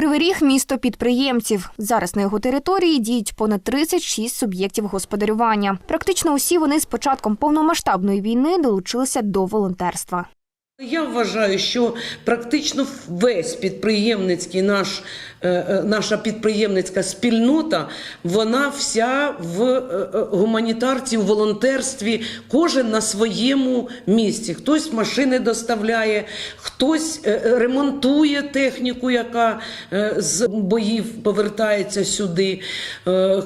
Кривий Ріг – місто підприємців. Зараз на його території діють понад 36 суб'єктів господарювання. Практично усі вони з початком повномасштабної війни долучилися до волонтерства. Я вважаю, що практично весь підприємницький наш, е, е, наша підприємницька спільнота, вона вся в е, гуманітарці, в волонтерстві, кожен на своєму місці. Хтось машини доставляє, хтось ремонтує техніку, яка з боїв повертається сюди,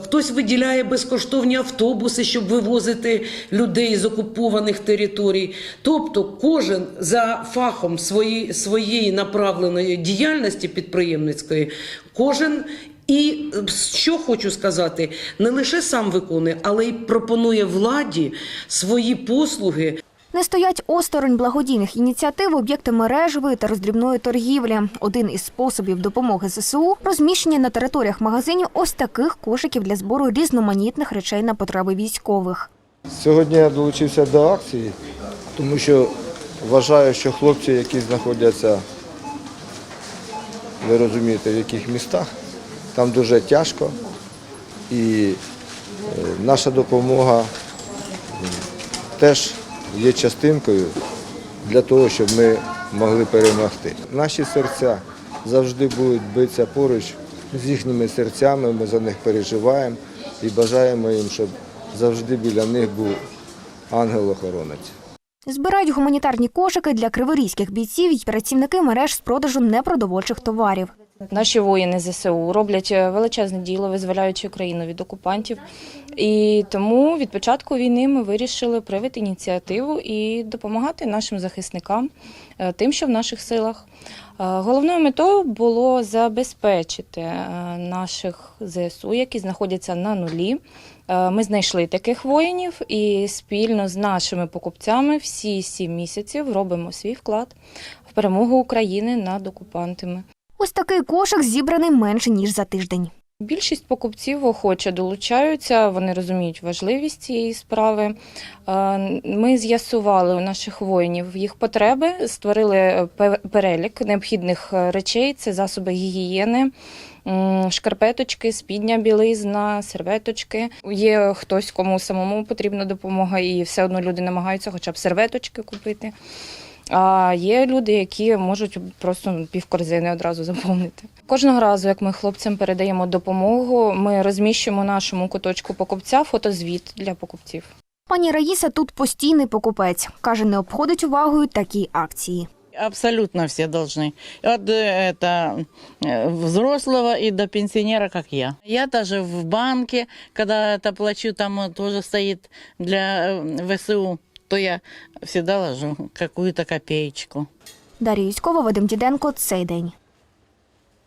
хтось виділяє безкоштовні автобуси, щоб вивозити людей з окупованих територій. Тобто кожен за фахом свої, своєї направленої діяльності підприємницької, кожен. І що хочу сказати, не лише сам виконує, але й пропонує владі свої послуги Не стоять осторонь благодійних ініціатив об'єкти мережевої та роздрібної торгівлі. Один із способів допомоги ЗСУ – розміщення на територіях магазинів ось таких кошиків для збору різноманітних речей на потреби військових. Сьогодні я долучився до акції, тому що вважаю, що хлопці, які знаходяться, ви розумієте, в яких містах, там дуже тяжко. І е, наша допомога теж є частинкою для того, щоб ми могли перемогти. Наші серця завжди будуть битися поруч з їхніми серцями, ми за них переживаємо і бажаємо їм, щоб завжди біля них був ангел-охоронець. Збирають гуманітарні кошики для криворізьких бійців і працівники мереж з продажу непродовольчих товарів. Наші воїни ЗСУ роблять е, величезне діло, визволяючи Україну від окупантів. І тому від початку війни ми вирішили проявити ініціативу і допомагати нашим захисникам е, тим, що в наших силах. Е, Головною метою було забезпечити наших ЗСУ, які знаходяться на нулі. Ми знайшли таких воїнів і спільно з нашими покупцями всі сім місяців робимо свій вклад в перемогу України над окупантами. Ось такий кошик зібраний менше ніж за тиждень. Більшість покупців охоче долучаються, вони розуміють важливість цієї справи. Е, Ми з'ясували у наших воїнів їх потреби, створили пе- перелік необхідних е, речей: це засоби гігієни. Шкарпеточки, спідня білизна, серветочки. Є хтось, кому самому потрібна допомога, і все одно люди намагаються хоча б серветочки купити. А є люди, які можуть просто півкорзини одразу заповнити. Кожного разу, як ми хлопцям передаємо допомогу, ми розміщуємо у нашому куточку покупця фотозвіт для покупців. Пані Раїса тут постійний покупець. Каже, не обходить увагою такі акції. Абсолютно все должны. От э, это э, взрослого и до пенсионера, как я. Я даже в банке, когда это плачу, там э, тоже стоит для э, ВСУ, то я всегда ложу какую-то копеечку. Дар'я Юськова, Вадим Діденко. Цей день.